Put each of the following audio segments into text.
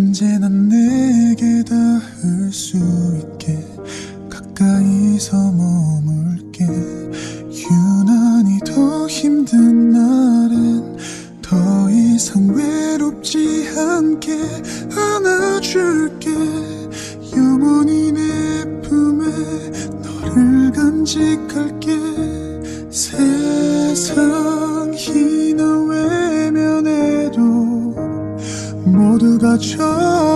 언제나 내게 닿을 수 있게 가까이서 머물게. 유난히 더 힘든 날엔 더 이상 외롭지 않게 안아줄게. 영원히 내 품에 너를 간직할게. 모두가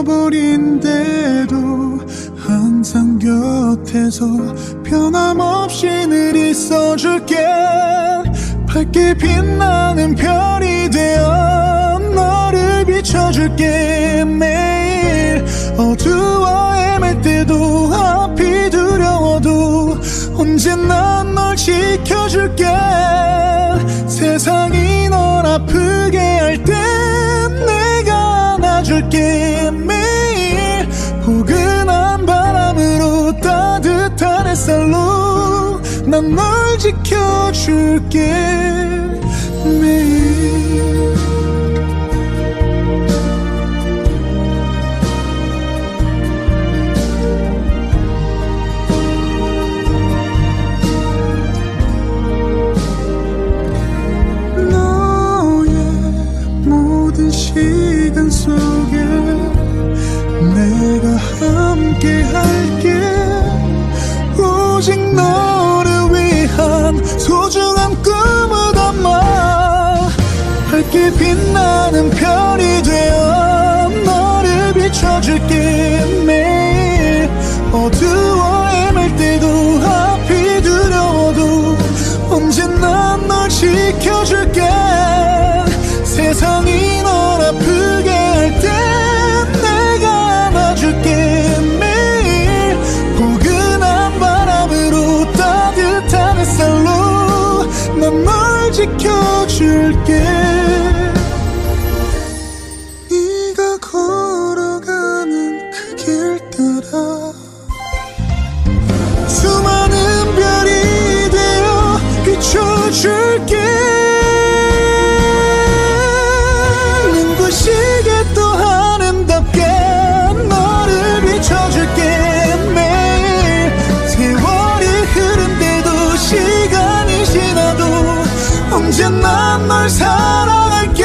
져버린데도 항상 곁에서 변함없이 늘 있어줄게. 밝게 빛나는 별이 되어 너를 비춰줄게. 매일 어두워 헤맬 때도 앞이 두려워도 언제나 널 지켜줄게 햇살로 난 널 지켜줄게 매일 시간 속에 내가 함께 할게 소중한 꿈을 담아 밝게 빛나 이제 난 널 사랑할게.